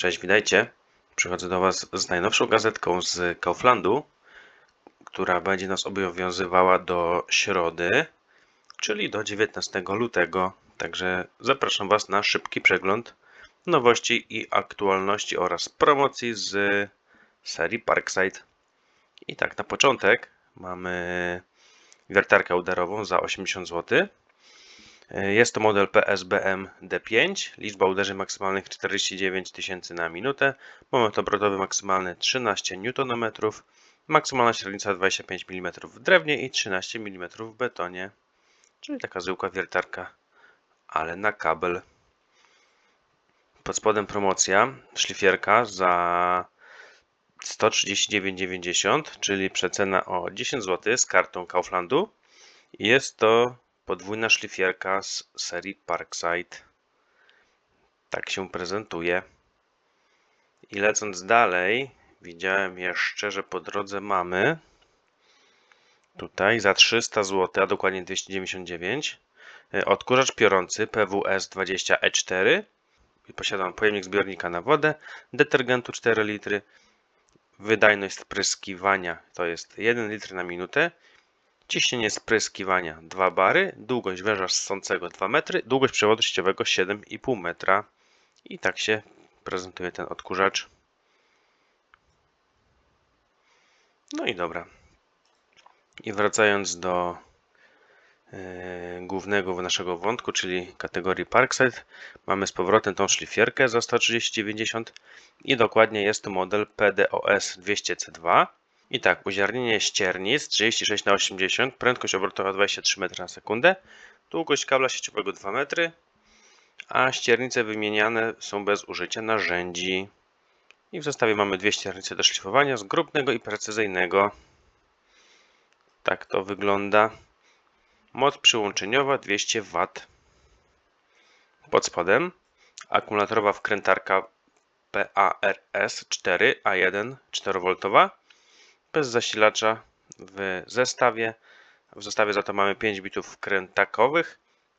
Cześć, witajcie. Przychodzę do Was z najnowszą gazetką z Kauflandu, która będzie nas obowiązywała do środy, czyli do 19 lutego. Także zapraszam Was na szybki przegląd nowości i aktualności oraz promocji z serii Parkside. I tak na początek mamy wiertarkę udarową za 80 zł. Jest to model PSBM D5, liczba uderzeń maksymalnych 49 tysięcy na minutę, moment obrotowy maksymalny 13 Nm, maksymalna średnica 25 mm w drewnie i 13 mm w betonie, czyli taka zwykła wiertarka, ale na kabel. Pod spodem promocja, szlifierka za 139,90, czyli przecena o 10 zł z kartą Kauflandu. Jest to podwójna szlifierka z serii Parkside. Tak się prezentuje. I lecąc dalej, widziałem jeszcze, że po drodze mamy tutaj za 300 zł, a dokładnie 299 odkurzacz piorący PWS 20E4 i posiadam pojemnik zbiornika na wodę, detergentu 4 litry, wydajność spryskiwania to jest 1 litr na minutę Ciśnienie spryskiwania 2 bary, długość węża ssącego 2 metry, długość przewodu sieciowego 7,5 metra. I tak się prezentuje ten odkurzacz. No i dobra. I wracając do yy, głównego naszego wątku, czyli kategorii Parkside, mamy z powrotem tą szlifierkę za 130,90 i dokładnie jest to model PDOS 200C2 i tak, uziarnienie ściernic 36 na 80, prędkość obrotowa 23 m na sekundę, długość kabla sieciowego 2 metry, a ściernice wymieniane są bez użycia narzędzi. I w zestawie mamy dwie ściernice do szlifowania, zgrubnego i precyzyjnego. Tak to wygląda. Moc przyłączeniowa 200 W. Pod spodem akumulatorowa wkrętarka PARS 4 A1 4V bez zasilacza w zestawie. W zestawie za to mamy 5 bitów wkrętakowych,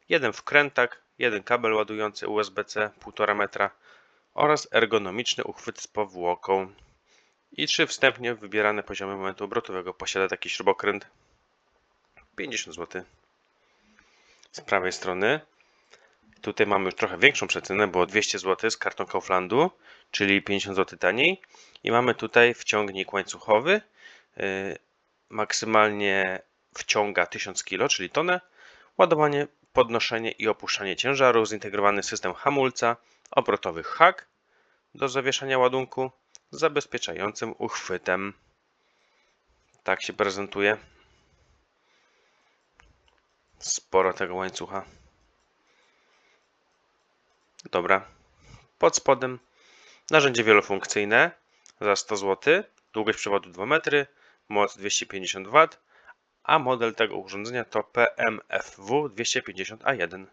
jeden wkrętak, jeden kabel ładujący USB-C 1,5 metra oraz ergonomiczny uchwyt z powłoką i trzy wstępnie wybierane poziomy momentu obrotowego. Posiada taki śrubokręt 50 zł. Z prawej strony tutaj mamy już trochę większą przecenę, bo 200 zł z kartą Kauflandu, czyli 50 zł taniej. I mamy tutaj wciągnik łańcuchowy maksymalnie wciąga 1000 kg, czyli tonę. Ładowanie, podnoszenie i opuszczanie ciężaru, zintegrowany system hamulca, obrotowy hak do zawieszania ładunku z zabezpieczającym uchwytem. Tak się prezentuje. Sporo tego łańcucha. Dobra. Pod spodem narzędzie wielofunkcyjne za 100 zł, długość przewodu 2 metry, moc 250 W, a model tego urządzenia to PMFW 250A1.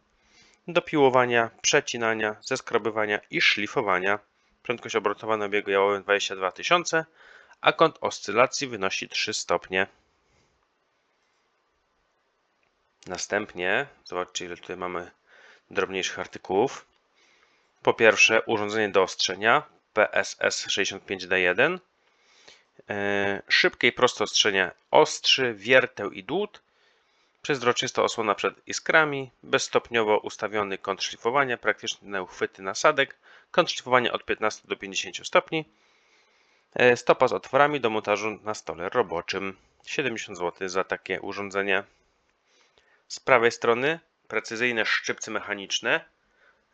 Do piłowania, przecinania, zeskrobywania i szlifowania. Prędkość obrotowa na biegu jałowym 22 tysiące, a kąt oscylacji wynosi 3 stopnie. Następnie, zobaczcie ile tutaj mamy drobniejszych artykułów. Po pierwsze urządzenie do ostrzenia PSS 65D1 E, szybkie i proste ostrzenie ostrzy, wierteł i dłut, przezroczysta osłona przed iskrami, bezstopniowo ustawiony kąt szlifowania, praktyczne uchwyty nasadek, kąt szlifowania od 15 do 50 stopni, e, stopa z otworami do montażu na stole roboczym. 70 zł za takie urządzenie. Z prawej strony precyzyjne szczypce mechaniczne,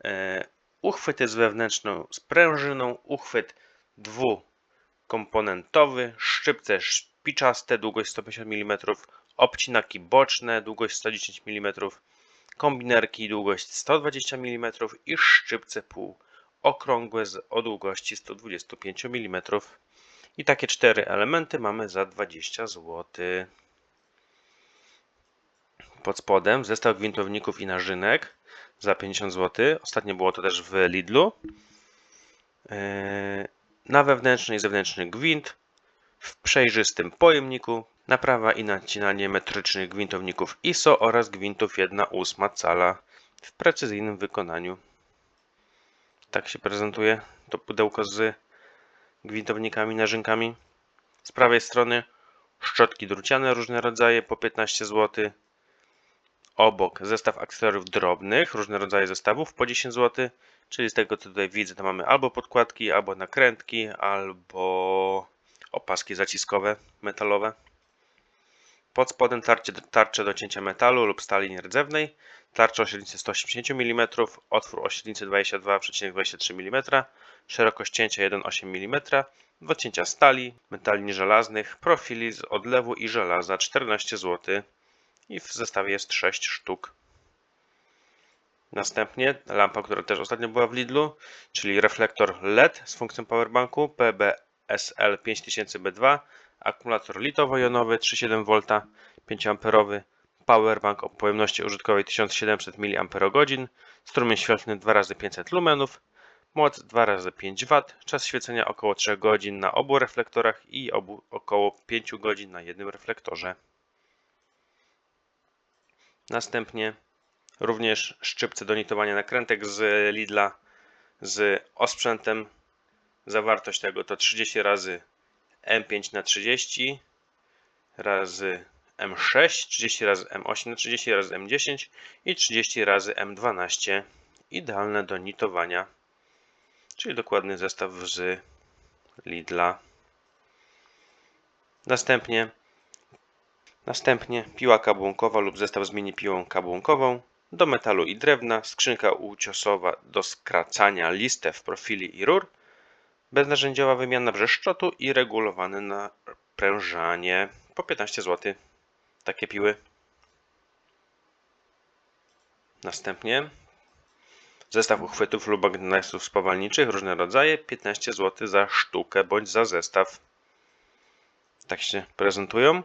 e, uchwyty z wewnętrzną sprężyną, uchwyt dwu komponentowy, szczypce szpiczaste, długość 150 mm, obcinaki boczne, długość 110 mm, kombinerki, długość 120 mm i szczypce półokrągłe z o długości 125 mm. I takie cztery elementy mamy za 20 zł. Pod spodem zestaw gwintowników i narzynek za 50 zł. Ostatnio było to też w Lidlu. Na wewnętrzny i zewnętrzny gwint w przejrzystym pojemniku, naprawa i nacinanie metrycznych gwintowników ISO oraz gwintów 1,8 cala w precyzyjnym wykonaniu. Tak się prezentuje to pudełko z gwintownikami, nażynkami. Z prawej strony szczotki druciane, różne rodzaje po 15 zł. Obok zestaw akcesoriów drobnych, różne rodzaje zestawów po 10 zł. Czyli z tego co tutaj widzę, to mamy albo podkładki, albo nakrętki, albo opaski zaciskowe, metalowe. Pod spodem tarcze, tarcze do cięcia metalu lub stali nierdzewnej, tarcza o średnicy 180 mm, otwór o średnicy 22,23 mm, szerokość cięcia 1,8 mm, do cięcia stali, metali nieżelaznych, profili z odlewu i żelaza 14 zł i w zestawie jest 6 sztuk. Następnie lampa, która też ostatnio była w Lidlu, czyli reflektor LED z funkcją powerbanku PBSL 5000B2, akumulator litowo-jonowy 3,7V 5A, powerbank o pojemności użytkowej 1700 mAh, strumień świetlny 2x500 lumenów, moc 2x5 W, czas świecenia około 3 godzin na obu reflektorach i obu około 5 godzin na jednym reflektorze. Następnie również szczypce do nitowania nakrętek z Lidla z osprzętem. Zawartość tego to 30 razy M5 na 30 razy M6, 30 razy M8 na 30 razy M10 i 30 razy M12. Idealne do nitowania, czyli dokładny zestaw z Lidla. Następnie, następnie piła kabłonkowa lub zestaw z mini piłą kabłonkową do metalu i drewna, skrzynka uciosowa do skracania listew, profili i rur, beznarzędziowa wymiana brzeszczotu i regulowane naprężanie po 15 zł. Takie piły. Następnie zestaw uchwytów lub magnesów spowalniczych, różne rodzaje, 15 zł za sztukę bądź za zestaw. Tak się prezentują.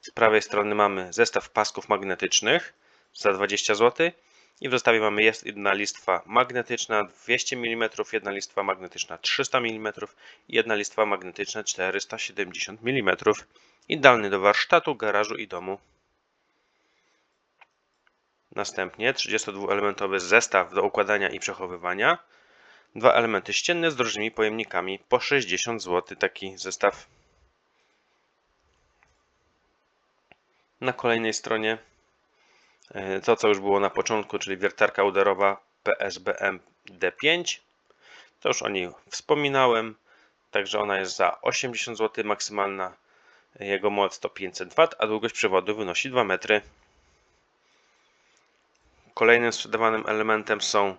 Z prawej strony mamy zestaw pasków magnetycznych za 20 zł. I w zestawie mamy jest jedna listwa magnetyczna 200 mm, jedna listwa magnetyczna 300 mm i jedna listwa magnetyczna 470 mm. Idealny do warsztatu, garażu i domu. Następnie 32-elementowy zestaw do układania i przechowywania. Dwa elementy ścienne z różnymi pojemnikami po 60 zł. Taki zestaw. Na kolejnej stronie to, co już było na początku, czyli wiertarka uderowa PSBM D5. To już o niej wspominałem. Także ona jest za 80 zł maksymalna. Jego moc to 500 W, a długość przewodu wynosi 2 metry. Kolejnym sprzedawanym elementem są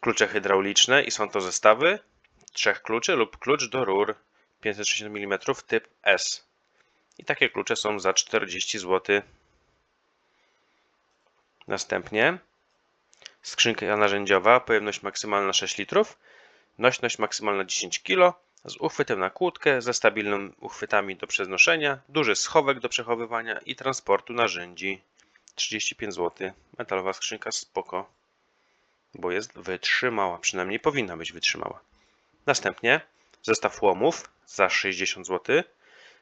klucze hydrauliczne i są to zestawy trzech kluczy lub klucz do rur 560 mm typ S. I takie klucze są za 40 zł. Następnie skrzynka narzędziowa, pojemność maksymalna 6 litrów, nośność maksymalna 10 kg, z uchwytem na kłódkę, ze stabilnymi uchwytami do przenoszenia, duży schowek do przechowywania i transportu narzędzi. 35 zł. Metalowa skrzynka spoko, bo jest wytrzymała, przynajmniej powinna być wytrzymała. Następnie zestaw łomów za 60 zł.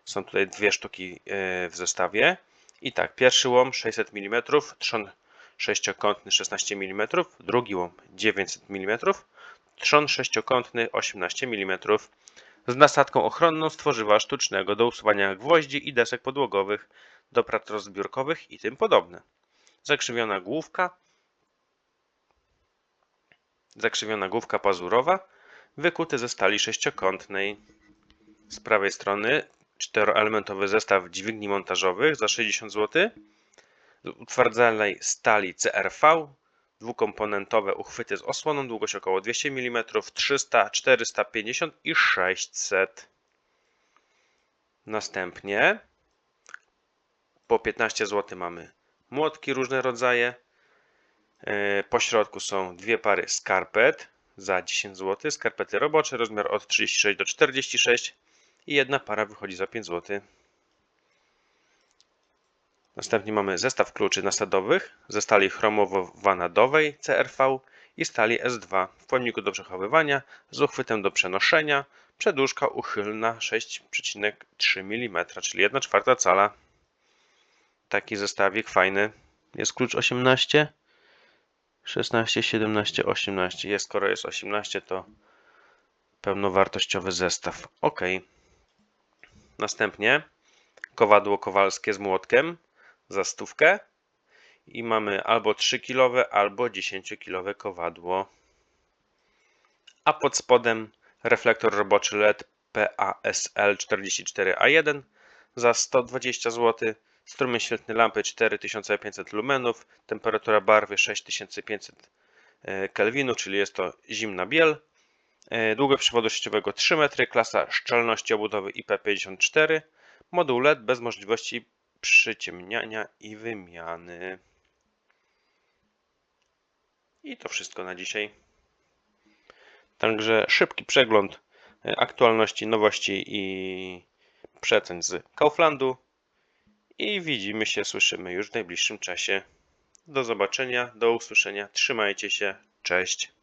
Są tutaj dwie sztuki e, w zestawie. I tak, pierwszy łom 600 mm, trzon sześciokątny 16 mm, drugi łom 900 mm, trzon sześciokątny 18 mm z nasadką ochronną z tworzywa sztucznego do usuwania gwoździ i desek podłogowych, do prac rozbiórkowych i tym podobne. Zakrzywiona główka, zakrzywiona główka pazurowa, wykuty ze stali sześciokątnej. Z prawej strony czteroelementowy zestaw dźwigni montażowych za 60 zł utwardzanej stali CRV, dwukomponentowe uchwyty z osłoną, długość około 200 mm, 300, 450 i 600. Następnie po 15 zł mamy młotki różne rodzaje. E, po środku są dwie pary skarpet za 10 zł, skarpety robocze, rozmiar od 36 do 46 i jedna para wychodzi za 5 zł. Następnie mamy zestaw kluczy nasadowych ze stali chromowo-wanadowej CRV i stali S2 w pojemniku do przechowywania z uchwytem do przenoszenia, przedłużka uchylna 6,3 mm, czyli 1 czwarta cala. Taki zestawik fajny. Jest klucz 18. 16, 17, 18. Jest, skoro jest 18, to pełnowartościowy zestaw. OK. Następnie kowadło kowalskie z młotkiem za stówkę. I mamy albo 3-kilowe, albo 10-kilowe kowadło. A pod spodem reflektor roboczy LED PASL 44A1 za 120 zł. Strumień świetny lampy 4500 lumenów. Temperatura barwy 6500 kelwinów, czyli jest to zimna biel. E, Długość przewodu sieciowego 3 metry, klasa szczelności obudowy IP54. Moduł LED bez możliwości przyciemniania i wymiany. I to wszystko na dzisiaj. Także szybki przegląd e, aktualności, nowości i przecen z Kauflandu. I widzimy się, słyszymy już w najbliższym czasie. Do zobaczenia, do usłyszenia. Trzymajcie się. Cześć.